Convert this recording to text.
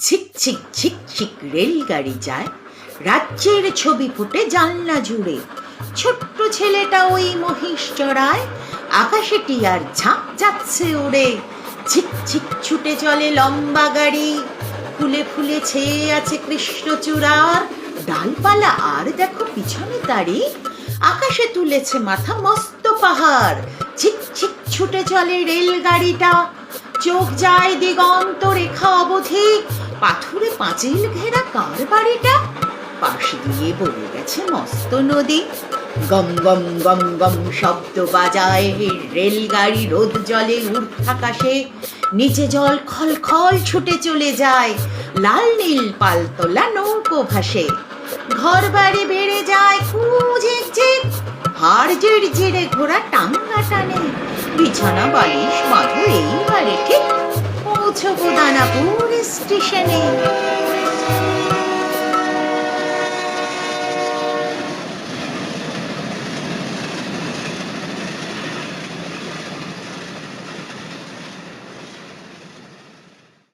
Six ছিক ছিক ছিক রেলগাড়ি যায়। রাজ্যের ছবি ফুটে জানলা জুড়ে। ছোট্ট ছেলেটা ওই মহিষ চড়ায়। আকাশে টিয়ার ঝাঁক যাচ্ছে উড়ে। ঝিক ঝিক ছুটে চলে লম্বা গাড়ি। ফুলে ফুলে ছেয়ে আছে কৃষ্ণচূড়ার ডালপালা, আর দেখো পিছনে তারি আকাশে তুলেছে মাথা মস্ত পাহাড়। ঝিক ঝিক ছুটে চলে রেলগাড়িটা। চোখ যায় দিগন্ত পাথুরে পাঁচিল ঘেরা কার বাড়িটা? পাশ দিয়ে বয়ে গেছে মস্ত নদী। গম গম গম গম শব্দ বাজায় রেলগাড়ি রোদ জলে উর্ধাকাশে নিচে জল খল খল ছুটে চলে যায়, লাল নীল পালতোলা নৌকো ভাসে। ঘর বাড়ি বেড়ে যায় কুঝিক ঝিক হাড় জিড় ঘোড়া টাঙ্গা টানে। বিছানা বালিশ বাঁধো এইবারে ঠিক পৌঁছবো দানাপুর স্টেশনে।